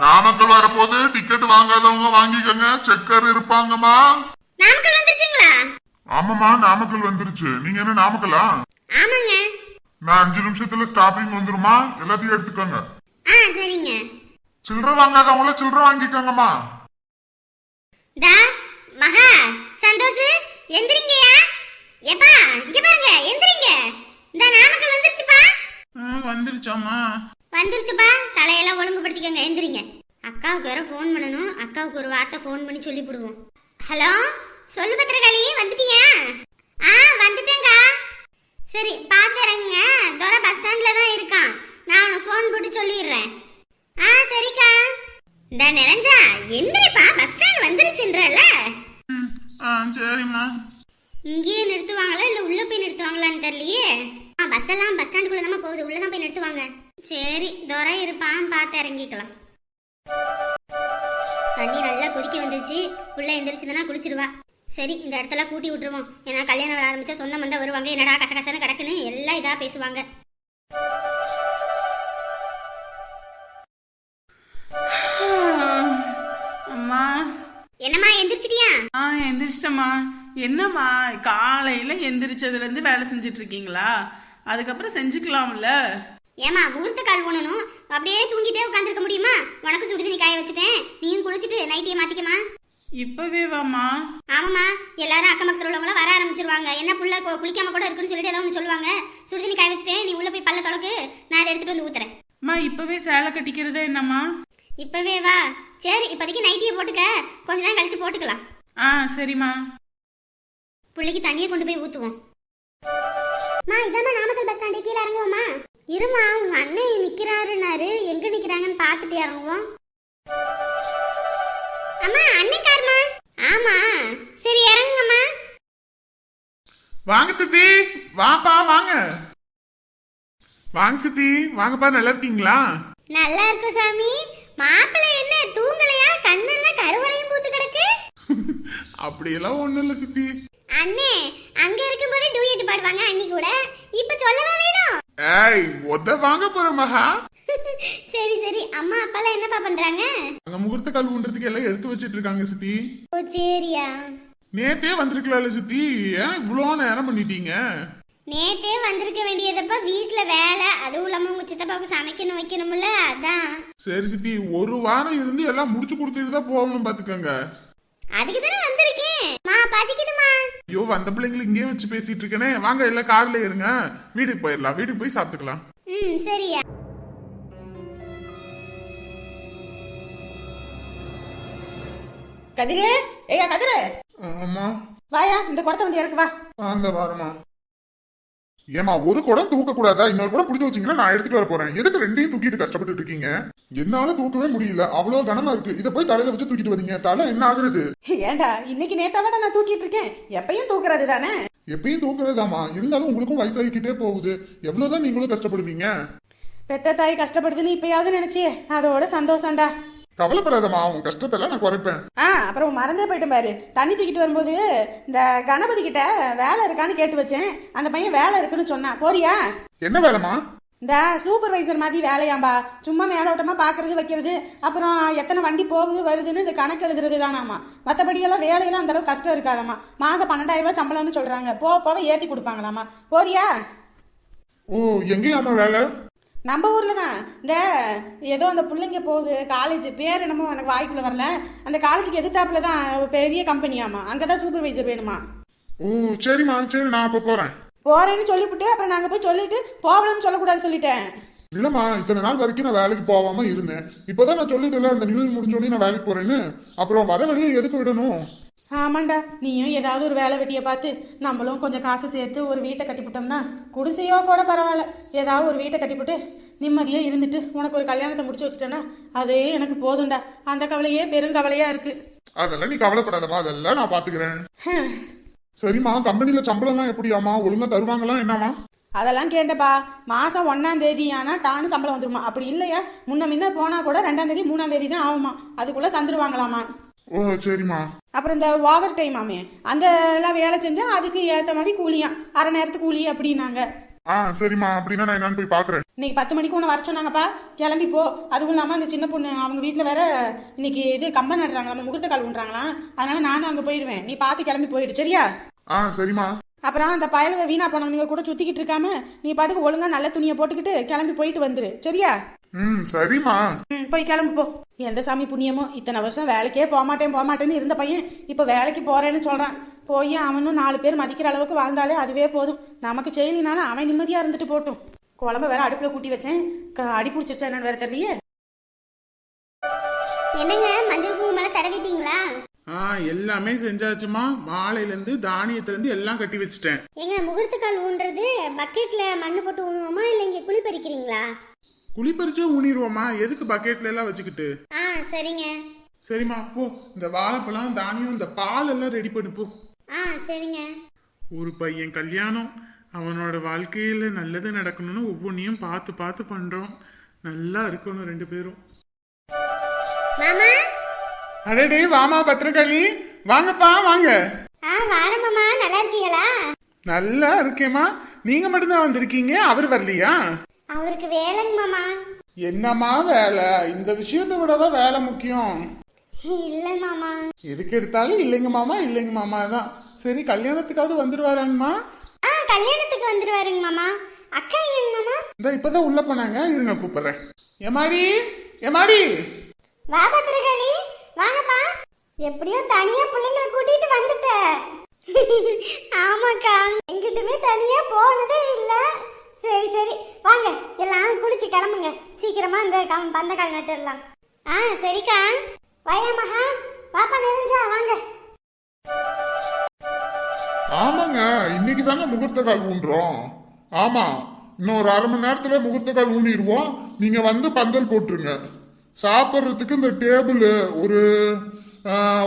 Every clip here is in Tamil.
நாமக்கல் வரப்போது டிக்கெட் வாங்காதவங்க வாங்கிக்கோங்க. செக்கர் இருப்பாங்கம்மா. நாமக்கல் வந்துருச்சுங்களா? ஆமாம்மா நாமக்கல் வந்துருச்சு. நீங்க என்ன நாமக்கலா? ஆமாங்க. நான் அஞ்சு நிமிஷத்துல ஸ்டாப்பிங் வந்துருமா எல்லாத்தையும் எடுத்துக்கோங்க. ஆ சரிங்க. சில்லறை வாங்காதவங்கள சில்லறை வாங்கிக்கோங்கம்மா. டா மகா சந்தோஷ் எந்திரிங்கயா எப்பா இங்க பாருங்க எந்திரிங்க. இந்த நாமக்கல் வந்துருச்சுப்பா. வந்துருச்சோம்மா. வந்துருச்சுப்பா. தலையெல்லாம் ஒழுங்குபடுத்திக்கங்க எந்திரிங்க. அக்காவுக்கு வேற ஃபோன் பண்ணணும். அக்காவுக்கு ஒரு வார்த்தை ஃபோன் பண்ணி சொல்லிவிடுவோம் ஹலோ? சொல்லு பத்திரகாளி வந்துட்டியா? ஆ வந்துட்டேங்க்கா சரி பாத்துறங்க தோர பஸ் ஸ்டாண்ட்ல தான் இருக்கான். நான் ஃபோன் போட்டு சொல்லிடுறேன். ஆ சரிக்கா. இந்த நிரஞ்சா எந்திரிப்பா. பஸ் ஸ்டாண்ட் வந்துருச்சுன்றல ஆ சரிம்மா. இங்கேயே நிறுத்துவாங்களா? இல்ல உள்ள போய் நிறுத்துவாங்களான்னு தெரியலையே. ஆ பஸ் எல்லாம் பஸ் ஸ்டாண்டுக்குள்ள தான் போகுது. உள்ள தான் போய் நிறுத்துவாங்க. சரி துரை இருப்பான். பார்த்து இறங்கிக்கலாம். தண்ணி நல்லா கொதிக்க வந்துருச்சு. உள்ள எந்திரிச்சதுன்னா குளிச்சிடுவா சரி இந்த இடத்துல கூட்டி விட்டுருவோம். ஏன்னா கல்யாணம் வேலை ஆரம்பிச்சா சொந்தம் வந்தா வருவாங்க. என்னடா கசகசன்னு கிடக்குன்னு எல்லாம் இதா பேசுவாங்க. அம்மா. என்னம்மா எந்திரிச்சிட்டியா? ஆ எந்திரிச்சிட்டம்மா. என்னம்மா காலையில எந்திரிச்சதுல இருந்து வேலை செஞ்சுட்டு இருக்கீங்களா? அதுக்கப்புறம் செஞ்சுக்கலாம்ல. ஏமா முகூர்த்த கால் ஊனணும். அப்படியே தூங்கிட்டே உட்காந்துருக்க முடியுமா? உனக்கு சுடுதண்ணி காய வச்சுட்டேன். நீயும் குளிச்சுட்டு நைட்டியை மாத்திக்கமா இப்பவே வாம்மா. ஆமாம்மா எல்லாரும் அக்கம் பக்கத்தில் உள்ளவங்களாம் வர ஆரம்பிச்சிருவாங்க. என்ன புள்ள குளிக்காம கூட இருக்குன்னு சொல்லிட்டு ஏதோ ஒன்று சொல்லுவாங்க. சுடுதண்ணி காய வச்சுட்டேன். நீ உள்ள போய் பல்ல தொடக்கு நான் அதை எடுத்துட்டு வந்து ஊத்துறேன். அம்மா இப்பவே சேலை கட்டிக்கிறதா என்னம்மா? இப்பவே வா. சரி இப்போதைக்கு நைட்டியை போட்டுக்க. கொஞ்ச நேரம் கழிச்சு போட்டுக்கலாம். ஆ சரிம்மா. புள்ளைக்கு தண்ணியை கொண்டு போய் ஊத்துவோம். மா இதாம்மா நாமக்கல் பஸ் ஸ்டாண்டு. கீழே இறங்குவோமா வாங்க சித்தி வாப்பா வாங்க. வாங்க சித்தி வாங்கப்பா நல்லா இருக்கீங்களா? நல்லா இருக்கு சாமி. மாப்பிள்ளை என்ன தூங்கலையா? கண்ணெல்லாம் கருவளையும் பூத்து கிடக்கு? அப்படியெல்லாம் ஒண்ணும் இல்ல சித்தி. அண்ணே அங்க இருக்கும்போது டூயட் பாடுவாங்க அண்ணி கூட. இப்ப சொல்லவா வேணும்? ஏய் ஒத வாங்க போற மகா. சரி சரி. அம்மா அப்பாலாம் என்னப்பா பண்றாங்க? அங்க முகூர்த்த கால் ஊன்றதுக்கு எல்லாம் எடுத்து வச்சிட்டு இருக்காங்க சித்தி. ஓ சரியா. நேத்தே வந்திருக்கலாம்ல சித்தி. ஏன் இவ்வளோ நேரம் பண்ணிட்டீங்க? நேத்தே வந்திருக்க வேண்டியதப்பா வீட்ல வேலை அதுவும் இல்லாம உங்க சித்தப்பாவுக்கு சமைக்கணும் வைக்கணும்ல அதான். சரி சித்தி ஒரு வாரம் இருந்து எல்லாம் முடிச்சு கொடுத்துட்டு தான் போகணும் பாத்துக்கோங்க. அதுக்கு தானே வந்திருக்கேன். மா பசிக்குதுமா. ஐயோ வந்த பிள்ளைங்களை இங்கேயே வச்சு பேசிட்டு இருக்கேனே. வாங்க எல்லாம் கார்ல இருங்க. வீட்டுக்கு போயிடலாம் வீட்டுக்கு போய் சாப்பிட்டுக்கலாம். ம் சரியா. கதிரே ஏய்யா கதிரே. ஆமா வாயா இந்த குடத்தை வந்து இறக்கு வா. அந்த வாரமா ஏமா ஒரு குடம் தூக்க கூடாதா இன்னொரு குடம் பிடிச்சி வச்சீங்களா நான் எடுத்துட்டு வர போறேன். எதுக்கு ரெண்டையும் தூக்கிட்டு கஷ்டப்பட்டு இருக்கீங்க? என்னால தூக்கவே முடியல. அவ்வளவு கனமா இருக்கு. இதை போய் தலையில வச்சு தூக்கிட்டு வரீங்க தலை என்ன ஆகுறது? ஏண்டா இன்னைக்கு நேத்தாவட நான் தூக்கிட்டு இருக்கேன். எப்பயும் தூக்குறது தானே? எப்பயும் தூக்குறதாமா இருந்தாலும் உங்களுக்கும் வயசாகிக்கிட்டே போகுது. எவ்வளவுதான் நீங்களும் கஷ்டப்படுவீங்க? பெத்த தாய் கஷ்டப்படுதுன்னு இப்பயாவது நினைச்சியே. அதோட சந்தோஷம்டா. கவலைப்படாதம்மா உன் கஷ்டத்தெல்லாம் நான் குறைப்பேன். ஆ அப்புறம் மறந்தே போயிட்டேன் பாரு. தண்ணி தூக்கிட்டு வரும்போது இந்த கணபதி கிட்ட வேலை இருக்கான்னு கேட்டு வச்சேன். அந்த பையன் வேலை இருக்குன்னு சொன்னான். போறியா? என்ன வேலைமா இந்த சூப்பர்வைசர் மாதிரி வேலையாம்பா. சும்மா மேலோட்டமா பாக்குறது வைக்கிறது. அப்புறம் எத்தனை வண்டி போகுது வருதுன்னு இந்த கணக்கு எழுதுறது தானாமா மற்றபடியெல்லாம் வேலையெல்லாம் அந்த அளவுக்கு கஷ்டம் இருக்காதாம்மா. மாசம் பன்னெண்டாயிரம் ரூபாய் சம்பளம்னு சொல்றாங்க. போக போக ஏத்தி கொடுப்பாங்களாமா போறியா? ஓ எங்கேயாமா வேலை? நம்ம ஊர்ல தான். இந்த ஏதோ அந்த பிள்ளைங்க போகுது காலேஜ் பேர் என்னமோ எனக்கு வாய்க்குள்ள வரல. அந்த காலேஜுக்கு எதிர்த்தாப்புல தான் பெரிய கம்பெனியாமா அங்கதான் சூப்பர்வைசர் வேணுமா? ஓ சரிம்மா சரி நான் அப்ப போறேன். போறேன்னு சொல்லிவிட்டு அப்புறம் நாங்க போய் சொல்லிட்டு போகலன்னு சொல்லக்கூடாது சொல்லிட்டேன். இல்லம்மா இத்தனை நாள் வரைக்கும் நான் வேலைக்கு போகாம இருந்தேன். இப்போதான் நான் சொல்லிட்டேன்ல இந்த நியூஸ் முடிஞ்சோடனே நான் வேலைக்கு போறேன்னு. அப்புறம் வர வழியை எதுக்கு விடணும்? ஆமாண்டா நீயும் ஏதாவது ஒரு வேலை வெட்டியை பார்த்து நம்மளும் கொஞ்சம் காசு சேர்த்து ஒரு வீட்டை கட்டிவிட்டோம்னா குடிசையோ கூட பரவாயில்ல. ஏதாவது ஒரு வீட்டை கட்டிவிட்டு நிம்மதியா இருந்துட்டு உனக்கு ஒரு கல்யாணத்தை முடிச்சு வச்சுட்டேன்னா அதே எனக்கு போதும்டா. அந்த கவலையே பெருங்கவலையா இருக்கு. அதெல்லாம் நீ கவலைப்படாதம்மா அதெல்லாம் நான் பாத்துக்கிறேன். சரிம்மா கம்பெனில சம்பளம்லாம் எப்படியாம்மா? ஒழுங்கா தருவாங்களா என்னம்மா? அதெல்லாம் கேட்டப்பா. மாசம் ஒன்னாம் தேதி ஆனா டான்னு சம்பளம் வந்துருமா. அப்படி இல்லையா? முன்ன முன்ன போனா கூட ரெண்டாம் தேதி மூணாம் தேதி தான் ஆகுமா? அதுக்குள்ள தந்துருவாங்களாமா ஓ சரிம்மா. அப்புறம் இந்த ஓவர் டைம் ஆமே அந்த எல்லாம் வேலை செஞ்சா அதுக்கு ஏத்த மாதிரி கூலியாம் அரை நேரத்துக்கு கூலி அப்படின்னாங்க. ஆ சரிம்மா. அப்படின்னா நான் என்னன்னு போய் பாக்குறேன். இன்னைக்கு பத்து மணிக்கு ஒன்று வர சொன்னாங்கப்பா. கிளம்பி போ. அதுவும் இல்லாமல் அந்த சின்ன பொண்ணு அவங்க வீட்டில் வேற இன்னைக்கு இது கம்பம் நடுறாங்களாம் முகூர்த்த கால் பண்ணுறாங்களாம் அதனால நானும் அங்கே போயிடுவேன். நீ பார்த்து கிளம்பி போயிடு சரியா? ஆ சரிம்மா. அப்புறம் அந்த பயலுக வீணா போனவங்க கூட சுற்றிக்கிட்டு இருக்காம நீ பாட்டுக்கு ஒழுங்கா நல்ல துணியை போட்டுக்கிட்டு கிளம்பி போயிட்டு வந்துரு சரியா? ம் சரிம்மா. ம் போய் கிளம்பு போ. எந்த சாமி புண்ணியமோ? இத்தனை வருஷம் வேலைக்கே போக மாட்டேன் போக மாட்டேன்னு இருந்த பையன் இப்போ வேலைக்கு போறேன்னு சொல்றான். போய் அவனும் நாலு பேர் மதிக்கிற அளவுக்கு வாழ்ந்தாலே அதுவே போதும். நமக்கு செய்யலினாலும் அவன் நிம்மதியா இருந்துட்டு போட்டும். குழம்ப வேற அடுப்புல கூட்டி வச்சேன். அடி பிடிச்சிருச்சா என்னன்னு வேற தெரியலையே. என்னங்க மஞ்சள் குங்குமம் தடவிட்டீங்களா? ஆ எல்லாமே செஞ்சாச்சுமா. மாலையில இருந்து தானியத்துல இருந்து எல்லாம் கட்டி வச்சுட்டேன். எங்க முகூர்த்த கால் ஊன்றது பக்கெட்ல மண்ணு போட்டு ஊனுவோமா? இல்ல இங்க குழி பறிக்கிறீங்களா? குழி பறிச்சே ஊனிடுவோமா எதுக்கு பக்கெட்ல எல்லாம் வச்சுக்கிட்டு? ஆ சரிங்க. சரிம்மா போ. இந்த வாழைப்பழம் தானியம் இந்த பால் எல்லாம் ரெடி பண்ணு போ. ஆ சரிங்க. ஒரு பையன் கல்யாணம். அவனோட வாழ்க்கையில நல்லது நடக்கணும்னு ஒவ்வொன்றையும் பார்த்து பார்த்து பண்றோம். நல்லா இருக்கணும் ரெண்டு பேரும். மாமா? அடடே வாமா பத்திரகாளி. வாங்கப்பா வாங்க. ஆ வாரம் மாமா. நல்லா இருக்கீங்களா? நல்லா இருக்கேம்மா. நீங்க மட்டும்தான் வந்திருக்கீங்க அவர் வரலையா? அவருக்கு வேலைங்க மாமா. என்னம்மா வேலை? இந்த விஷயத்தை விடவா வேலை முக்கியம். இல்ல மாமா. எதுக்கு எடுத்தாலும் இல்லைங்க மாமா இல்லைங்க மாமா தான் சரி கல்யாணத்துக்காவது வந்துருவாராங்கம்மா? ஆ கல்யாணத்துக்கு வந்துருவாருங்க மாமா. அக்கா எங்க மாமா? இந்த இப்பதான் உள்ள போனாங்க. இருங்க கூப்பிடுறேன். எமாடி எமாடி வா பத்திரகாளி. வாங்கப்பா. எப்படியோ தனியா பிள்ளைங்களை கூட்டிட்டு வந்துட்ட ஆமாக்கா எங்கிட்டுமே தனியா போனதே இல்ல. சரி சரி. வாங்க எல்லாம் குளிச்சு கிளம்புங்க. சீக்கிரமா இந்த கம்- பந்தக்கால் நட்டுடலாம். ஆ சரிக்கா. வயா மகா. பாப்பா நிறைஞ்சா வாங்க. ஆமாங்க இன்னைக்கு தாங்க முகூர்த்த கால் ஊன்றோம். ஆமா இன்னொரு அரை மணி நேரத்துல முகூர்த்த கால் ஊனிடுவோம். நீங்க வந்து பந்தல் போட்டுருங்க. சாப்பிட்றதுக்கு இந்த டேபிள் ஒரு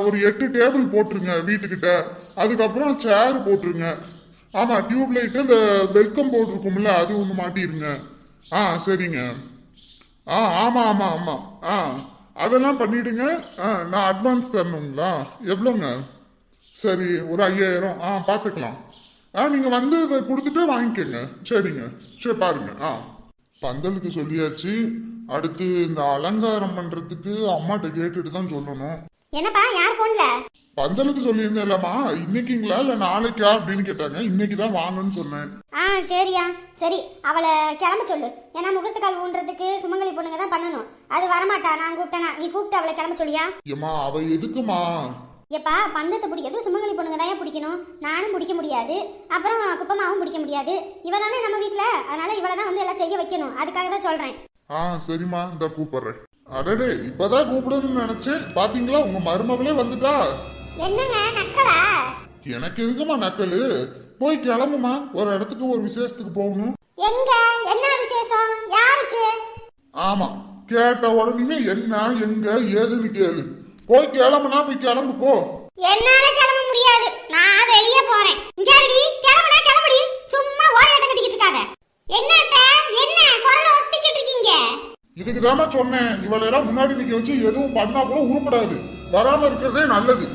ஒரு எட்டு டேபிள் போட்டுருங்க வீட்டுக்கிட்ட. அதுக்கப்புறம் சேர் போட்டுருங்க. ஆமா டியூப் லைட்டு இந்த வெல்கம் போர்டு இருக்கும்ல அது ஒன்று மாட்டிருங்க. ஆ சரிங்க. ஆ ஆமா ஆமா ஆமா. ஆ அதெல்லாம் பண்ணிடுங்க. ஆ நான் அட்வான்ஸ் தரணுங்களா? எவ்வளோங்க? சரி ஒரு ஐயாயிரம். ஆ பார்த்துக்கலாம் ஆ நீங்கள் வந்து இதை கொடுத்துட்டு வாங்கிக்கோங்க. சரிங்க. சரி பாருங்க. ஆ. பந்தலுக்கு சொல்லியாச்சு. அடுத்து இந்த அலங்காரம் பண்ணுறதுக்கு அம்மாட்ட கேட்டுட்டு தான் சொல்லணும். என்னப்பா யார் போன்ல பந்தலுக்கு சொல்லியிருந்தேன்லம்மா இன்னைக்குங்களா இல்லை நாளைக்கா அப்படின்னு கேட்டாங்க. இன்னைக்கு தான் வாங்கன்னு சொன்னேன். ஆ சரியா. சரி அவளை கிளம்ப சொல்லு. ஏன்னா முகூர்த்த கால் ஊன்றதுக்கு சுமங்கலி பொண்ணுங்க தான் பண்ணணும். அது வரமாட்டா நான் கூப்பிட்டேனா. நீ கூப்பிட்டு அவளை கிளம்ப சொல்லியா? ஏம்மா அவ எதுக்குமா எப்பா பந்தத்தை பிடிக்கிறது சுமங்கலி பொண்ணுங்க தான் பிடிக்கணும்? நானும் பிடிக்க முடியாது. அப்புறம் குப்பமாவும் பிடிக்க முடியாது. இவ தானே நம்ம வீட்டில் அதனால இவளை தான் வந்து எல்லாம் செய்ய வைக்கணும். அதுக்காக தான் சொல்கிறேன் ஆ சரிம்மா இந்த கூப்பிடுறேன். அடடே இப்பதான் கூப்பிடணும்னு நினைச்சேன். பாத்தீங்களா உங்க மருமகளே வந்துட்டா? எனக்கு எதுக்குமா நக்கலு? போய் கிளம்புமா ஒரு இடத்துக்கு ஒரு விசேஷத்துக்கு போகணும். ஆமா கேட்ட உடனே என்ன எங்க ஏதுன்னு கேளு. போய் கிளம்புனா போய் கிளம்பு போ. என்னால கிளம்ப முடியாது. நான் வெளியே போறேன். இங்க இருடி கிளம்புனா கிளம்புடி. சும்மா ஓரையாட்டம் கட்டிக்கிட்டு இருக்காத. என்ன? இதுக்கு தாமா சொன்னேன் இவளெல்லாம் முன்னாடி நிக்க வச்சு எதுவும் பண்ணா கூட உருப்படாது. வராம இருக்கிறதே நல்லது.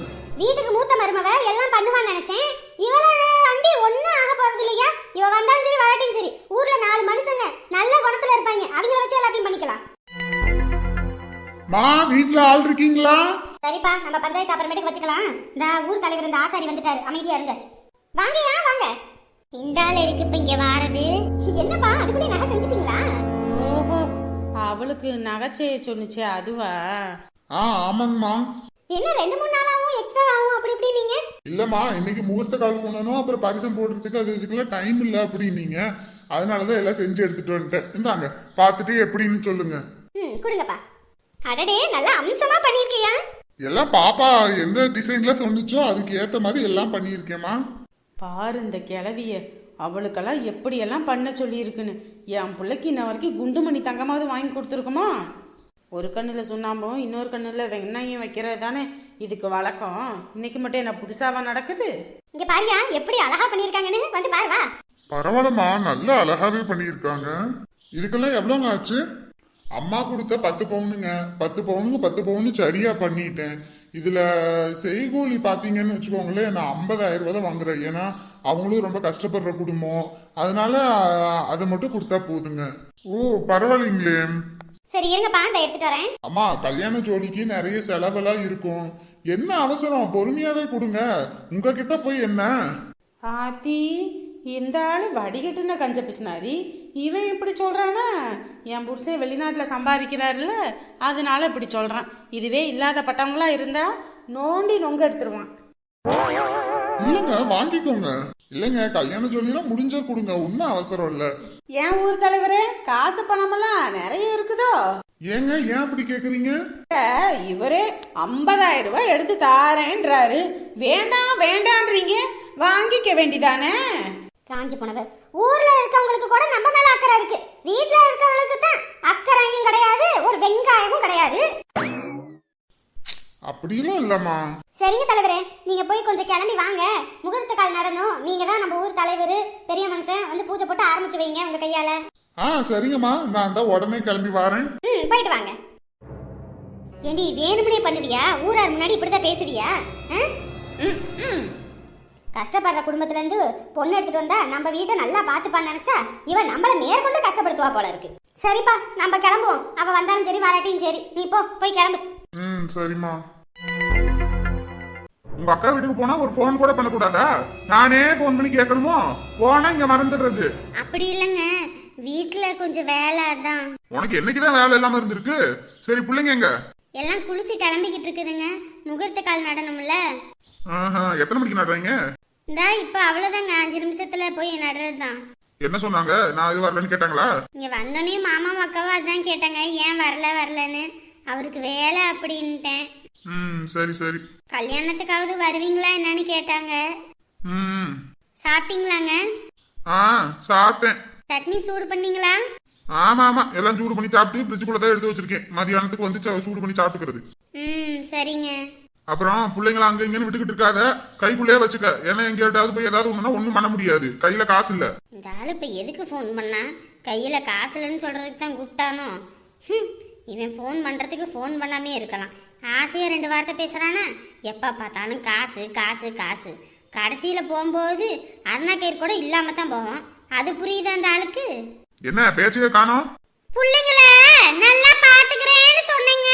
வீட்டுக்கு மூத்த மருமவ எல்லாம் பண்ணுவான்னு நினைச்சேன். இவளோட அண்டி ஒண்ணும் ஆக போறது இல்லையா? இவ வந்தாலும் சரி வரட்டும் சரி. ஊர்ல நாலு மனுஷங்க நல்ல குணத்துல இருப்பாங்க. அவங்கள வச்சு எல்லாத்தையும் பண்ணிக்கலாம். மா வீட்ல ஆள் இருக்கீங்களா? சரிப்பா நம்ம பஞ்சாயத்து அப்புறமேட்டுக்கு வச்சுக்கலாம். இந்த ஊர் தலைவர் இந்த ஆசாரி வந்துட்டாரு. அமைதியா இருங்க. வாங்கயா வாங்க. இந்த ஆள் எதுக்கு இப்ப இங்க வாரது? என்னப்பா அதுக்குள்ளே நகை செஞ்சுட்டீங்களா? ஓஹோ அவளுக்கு நகைச்செய்ய சொன்னுச்சே அதுவா? ஆ ஆமாங்கம்மா. என்ன ரெண்டு மூணு நாளாவும் எக்ஸ்ட்ரா ஆகும்? அப்படி இப்படி நீங்க இல்லம்மா இன்னைக்கு முகூர்த்த கால் பண்ணணும் அப்புறம் பரிசம் போடுறதுக்கு அது இதுக்கெல்லாம் டைம் இல்லை அப்படின்னீங்க. அதனாலதான் எல்லாம் செஞ்சு எடுத்துட்டு வந்துட்டேன். இந்தாங்க பார்த்துட்டு எப்படின்னு சொல்லுங்க. ம் கொடுங்கப்பா. அடடே நல்லா அம்சமா பண்ணிருக்கியா எல்லாம் பாப்பா எந்த டிசைன்ல சொன்னுச்சோ அதுக்கு ஏத்த மாதிரி எல்லாம் பண்ணியிருக்கேம்மா. பாரு இந்த கிளவிய அவளுக்கெல்லாம் எப்படியெல்லாம் பண்ண சொல்லியிருக்குன்னு? என் பிள்ளைக்கு இன்ன வரைக்கும் குண்டுமணி தங்கமாவது வாங்கி கொடுத்துருக்குமா? ஒரு கண்ணில் சுண்ணாம்பும் இன்னொரு கண்ணில் வெங்காயம் வைக்கிறது தானே இதுக்கு வழக்கம். இன்னைக்கு மட்டும் என்ன புதுசாவா நடக்குது? இங்க பாரியா எப்படி அழகா பண்ணிருக்காங்கன்னு வந்து பாரு வா. பரவாயில்லம்மா நல்லா அழகாவே பண்ணியிருக்காங்க. இதுக்கெல்லாம் எவ்வளோங்க ஆச்சு? அம்மா கொடுத்த பத்து பவுனுங்க. பத்து பவுனுக்கு பத்து பவுனு சரியா பண்ணிட்டேன். இதுல செய்கூலி பாத்தீங்கன்னு வச்சுக்கோங்களேன் நான் ஐம்பதாயிரம் ரூபாய் தான் வாங்குறேன். ஏன்னா அவங்களும் ரொம்ப கஷ்டப்படுற குடும்பம். அதனால அதை மட்டும் கொடுத்தா போதுங்க. ஓ பரவாயில்லைங்களே. சரி இருங்கப்பா இந்த எடுத்துட்டு வரேன். அம்மா கல்யாண ஜோடிக்கு நிறைய செலவெல்லாம் இருக்கும். என்ன அவசரம்? பொறுமையாவே கொடுங்க. உங்ககிட்ட போய் என்ன? ஆத்தி இந்த ஆளு வடிகட்டுன கஞ்ச பிசினாரி. இவன் இப்படி சொல்றானா? என் புருஷன் வெளிநாட்டில் சம்பாதிக்கிறாருல்ல அதனால இப்படி சொல்றான். இதுவே இல்லாத பட்டவங்களா இருந்தா நோண்டி நொங்க எடுத்துருவான். இல்லைங்க வாங்கிக்கோங்க. இல்லைங்க கல்யாண ஜோடியெல்லாம் முடிஞ்சா கொடுங்க ஒன்றும் அவசரம் இல்லை. என் ஊர் தலைவரே காசு பணமெல்லாம் நிறைய இருக்குதோ? ஏங்க ஏன் அப்படி கேக்குறீங்க? இவரே ஐம்பதாயிரம் ரூபாய் எடுத்து தாரேன்றாரு. வேண்டாம் வேண்டான்றீங்க வாங்கிக்க வேண்டிதானே? காஞ்சி போனவர் ஊர்ல இருக்கவங்களுக்கு கூட நம்ம மேல அக்கறை இருக்கு வீட்ல இருக்கவங்களுக்கு தான் அக்கறையும் கிடையாது ஒரு வெங்காயமும் கிடையாது. அப்படிலாம் இல்லம்மா. சரிங்க தலைவரே நீங்க போய் கொஞ்சம் கிளம்பி வாங்க. முகூர்த்த கால் நடணும். நீங்க தான் நம்ம ஊர் தலைவர் பெரிய மனுஷன் வந்து பூஜை போட்டு ஆரம்பிச்சு வைங்க உங்க கையால. ஆ சரிங்கம்மா. நான் தான் உடனே கிளம்பி வரேன். ம் போயிட்டு வாங்க. ஏண்டி வேணும்னே பண்ணுவியா? ஊரார் முன்னாடி இப்படிதான் பேசுவியா? ஆ? கஷ்டப்படுற குடும்பத்துல இருந்து பொண்ணு எடுத்துட்டு வந்தா நம்ம வீட்டை நல்லா பார்த்துப்பான்னு நினைச்சா இவன் நம்மள மேற்கொண்டு கஷ்டப்படுத்துவா போல இருக்கு. சரிப்பா நம்ம கிளம்புவோம். அவ வந்தாலும் சரி வராட்டியும் சரி. நீ போ போய் கிளம்பு. ம் சரிம்மா. உங்க அக்கா வீட்டுக்கு போனா ஒரு ஃபோன் கூட பண்ணக்கூடாதா? நானே ஃபோன் பண்ணி கேட்கணுமோ? போனா இங்க மறந்துடுறது. அப்படி இல்லைங்க. வீட்டுல கொஞ்சம் வேலை அதான். உனக்கு என்னைக்குதான் வேலை இல்லாம இருந்திருக்கு? சரி பிள்ளைங்க எங்க? எல்லாம் குளிச்சு கிளம்பிக்கிட்டு இருக்குதுங்க. முகூர்த்த கால் நடணும்ல. ஆஹா எத்தனை மணிக்கு நடுறீங்க? இந்தா இப்ப அவ்வளவுதாங்க அஞ்சு நிமிஷத்துல போய் நடுறது தான் என்ன சொன்னாங்க? நான் இது வரலன்னு கேட்டாங்களா? இங்க வந்தோடனே மாமா அக்காவும் அதான் கேட்டாங்க. ஏன் வரல வரலன்னு. அவருக்கு வேலை அப்படின்ட்டேன். ம் சரி சரி. கல்யாணத்துக்காவது வருவீங்களா என்னன்னு கேட்டாங்க. ம். சாப்பிட்டீங்களாங்க? ஆ சாப்பிட்டேன். சட்னி சூடு பண்ணீங்களா? ஆமா ஆமா. எல்லாம் சூடு பண்ணி சாப்பிட்டு ஃப்ரிட்ஜுக்குள்ள தான் எடுத்து வச்சிருக்கேன். மதியானத்துக்கு வந்து ச- சூடு பண்ணி சாப்பிட்டுக்கிறது. ம் சரிங்க. அப்புறம் பிள்ளைங்கள அங்க இங்கன்னு விட்டுக்கிட்டு இருக்காத. கைக்குள்ளேயே வச்சுக்க. ஏன்னா எங்கேயாவது போய் ஏதாவது ஒண்ணுனா ஒண்ணும் பண்ண முடியாது. கையில காசு இல்ல. இந்த ஆளு இப்ப எதுக்கு ஃபோன் பண்ணா? கையில காசு இல்லைன்னு சொல்றதுக்கு தான் கூப்பிட்டானோ? இவன் ஃபோன் பண்றதுக்கு ஃபோன் பண்ணாமே இருக்கலாம். ஆசையா ரெண்டு வார்த்தை பேசுறானா? எப்ப பார்த்தாலும் காசு காசு காசு. கடைசியில போகும்போது அருணா கயிறு கூட இல்லாம தான் போவோம் அது புரியுதா அந்த ஆளுக்கு? என்ன பேச்சையே காணோம்? பிள்ளைங்கள நல்லா பாத்துக்கிறேன்னு சொன்னீங்க.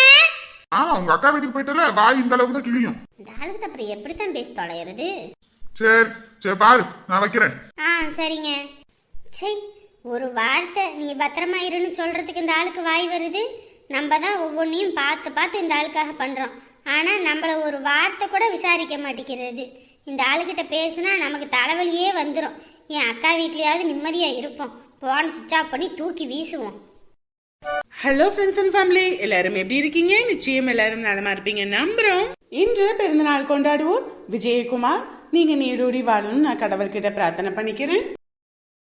ஆமா உங்க அக்கா வீட்டுக்கு போயிட்டல வாய் இந்த அளவுக்கு தான் இந்த ஆளுக்கு அப்புறம் எப்படித்தான் பேசி தொலைகிறது சரி சரி பாரு நான் வைக்கிறேன். ஆ சரிங்க. சை ஒரு வார்த்தை நீ பத்திரமா இருன்னு சொல்றதுக்கு இந்த ஆளுக்கு வாய் வருது? நம்ம தான் ஒவ்வொன்றையும் பார்த்து பார்த்து இந்த ஆளுக்காக பண்றோம். ஆனா நம்மள ஒரு வார்த்தை கூட விசாரிக்க மாட்டேங்கிறது. இந்த ஆளுகிட்ட பேசுனா நமக்கு தலைவலியே வந்துடும் என் அக்கா வீட்லயாவது நிம்மதியா இருப்போம். போன சுவிட்ச் ஆஃப் பண்ணி தூக்கி வீசுவோம். ஹலோ ஃப்ரெண்ட்ஸ் அண்ட் ஃபேமிலி எல்லாரும் எப்படி இருக்கீங்க? நிச்சயம் எல்லாரும் நலமா இருப்பீங்க. நம்புறோம். இன்று பிறந்தநாள் கொண்டாடுவோம் விஜயகுமார். நீங்க நீடூடி வாழணும்னு நான் கடவுள்கிட்ட பிரார்த்தனை பண்ணிக்கிறேன்.